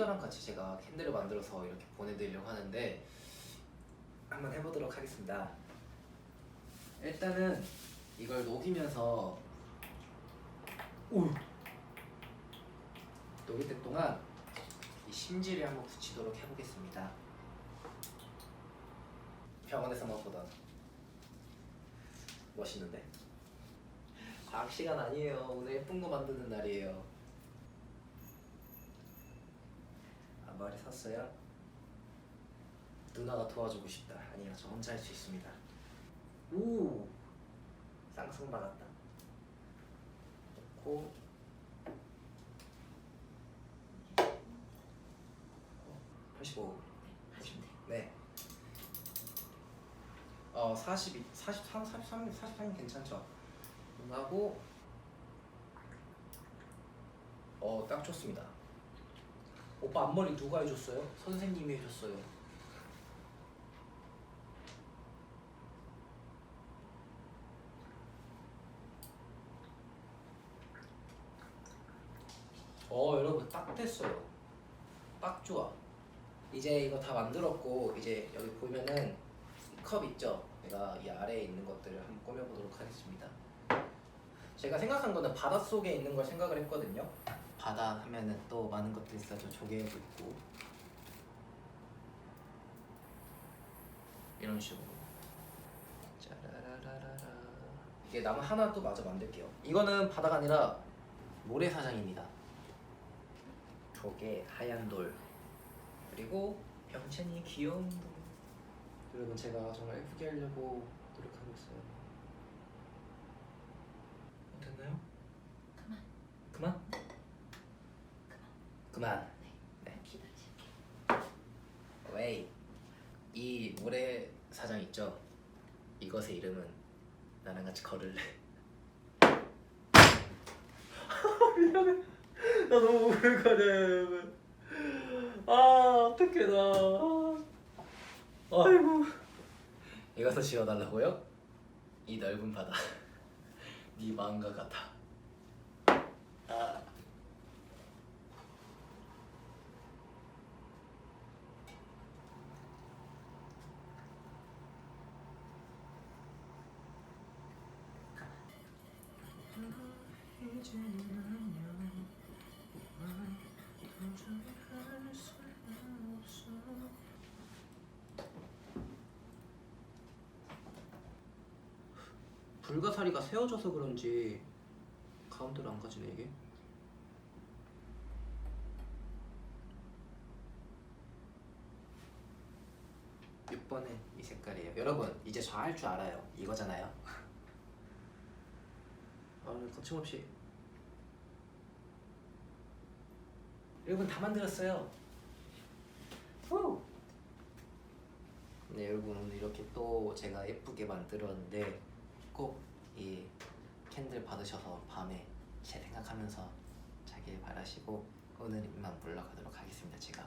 유저랑 같이 제가 캔들을 만들어서 이렇게 보내드리려고 하는데 한번 해보도록 하겠습니다. 일단은 이걸 녹이면서 오 녹일 때 동안 이 심지를 한번 붙이도록 해보겠습니다. 병원에서만 보던 멋있는데 과학 시간 아니에요. 오늘 예쁜 거 만드는 날이에요. 아 머리 샀어요? 누나가 도와주고 싶다. 아니요, 저 혼자 할 수 있습니다. 오, 쌍승 받았다. 놓고 85. 네. 어, 42, 43, 43, 43이 괜찮죠? 하고 어, 딱 좋습니다. 오빠 앞머리 누가 해줬어요? 선생님이 해줬어요. 어 여러분 딱 됐어요. 딱 좋아. 이제 이거 다 만들었고 이제 여기 보면은 이컵 있죠? 제가 이 아래에 있는 것들을 한번 꾸며보도록 하겠습니다. 제가 생각한 거는 바닷속에 있는 걸 생각을 했거든요. 바다 하면은 또 많은 것들이 있어요. 조개도 있고 이런 식으로. 짜라라라라. 이게 나무 하나 또 마저 만들게요. 이거는 바다가 아니라 모래사장입니다. 조개, 하얀 돌, 그리고 병찬이의 귀여운 돌. 여러분 제가 정말 예쁘게 하려고 노력하고 있어요. 어, 됐나요? 그만. 그만? 그만. 네. 기다리실게. 웨이. 이 모래 사장 있죠? 이것의 이름은 나랑 같이 걸을래. 미안해. 나 너무 우울거려. 아 어떡해 나. 아이고. 이것도 지워달라고요? 이 넓은 바다. 네 마음과 같아. 아. 불가사리가 세워져서 그런지 가운데로 안 가지네 이게. 6번은 이 색깔이에요. 여러분 이제 저 할 줄 알아요. 이거잖아요. 아, 거침없이 여러분 다 만들었어요. 후! 네 여러분 오늘 이렇게 또 제가 예쁘게 만들었는데 꼭 이 캔들 받으셔서 밤에 제 생각하면서 자길 바라시고 오늘 이만 물러가도록 하겠습니다 제가